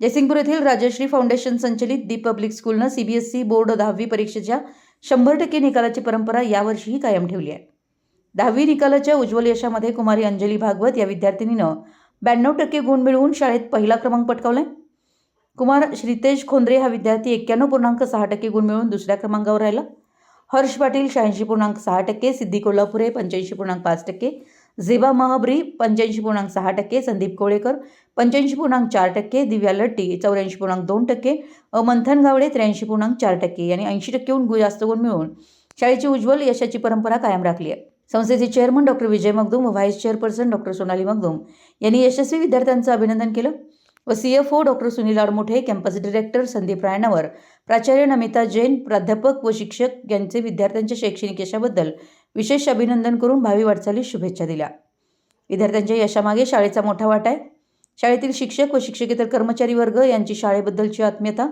जयसिंगपूर येथील राजश्री फाउंडेशन संचलित the public स्कूलनं सीबीएसई बोर्ड दहावी परीक्षेच्या शंभर टक्के निकालाची परंपरा यावर्षीही कायम ठेवली आहे. दहावी निकालाच्या उज्ज्वल यशामध्ये कुमारी अंजली भागवत या विद्यार्थिनीनं ब्याण्णव टक्के गुण मिळवून शाळेत पहिला क्रमांक पटकावलाय. कुमार श्रीतेज खोंद्रे हा विद्यार्थी एक्क्याण्णव पूर्णांक सहा टक्के गुण मिळवून दुसऱ्या क्रमांकावर राहिला. हर्ष पाटील शहाऐंशी पूर्णांक सहा टक्के सिद्धी कोल्हापुरे पंच्याऐंशी पूर्णांक पाच टक्के झिबा महाबरी पंच्याऐंशी पूर्णांक सहा टक्के संदीप कोळेकर पंच्याऐंशी पूर्णांक चार टक्के दिव्या लट्टी चौऱ्याऐंशी पूर्णांक दोन टक्के अमंथन मंथन गावडे त्र्याऐंशी पूर्णांक चार टक्के यांनी ऐंशी टक्केहून गु- जास्त गुण मिळवून शाळेची उज्ज्वल यशाची परंपरा कायम राखली आहे. संस्थेचे चेअरमन डॉक्टर विजय मगदूम व vice chairperson doctor Sonali Magdum यांनी यशस्वी विद्यार्थ्यांचं अभिनंदन केलं. व C F O doctor Sunil Admuthe campus director Sandeep Raynawar प्राचार्य नमिता जैन प्राध्यापक व शिक्षक यांचे विद्यार्थ्यांच्या शैक्षणिक यशाबद्दल विशेष अभिनंदन करून भावी वाटचालीस शुभेच्छा दिल्या. विद्यार्थ्यांच्या यशामागे शाळेचा मोठा वाटा आहे. शाळेतील शिक्षक व शिक्षकेतर कर्मचारी वर्ग यांची शाळेबद्दलची आत्मीयता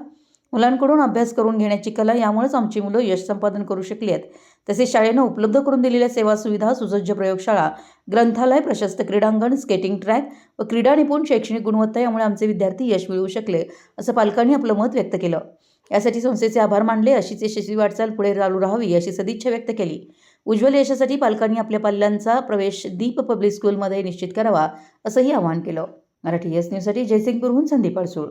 मुलांकडून अभ्यास करून घेण्याची कला यामुळेच आमची मुलं यश संपादन करू शकली आहेत. तसेच शाळेनं उपलब्ध करून दिलेल्या सेवा सुविधा सुसज्ज प्रयोगशाळा ग्रंथालय प्रशस्त क्रीडांगण स्केटिंग ट्रॅक व क्रीडा निपुण शैक्षणिक गुणवत्ता यामुळे आमचे विद्यार्थी यश मिळवू शकले असं पालकांनी आपलं मत व्यक्त केलं. यासाठी संस्थेचे आभार मानले अशीच यशस्वी वाटचाल पुढे चालू राहावी अशी सदिच्छा व्यक्त केली. उज्ज्वल यशासाठी पालकांनी आपल्या पाल्यांचा प्रवेश दीप पब्लिक स्कूलमध्ये निश्चित करावा असंही आवाहन केलं. मराठी एस न्यूजसाठी जयसिंगपूरहून संदीप अडसूळ.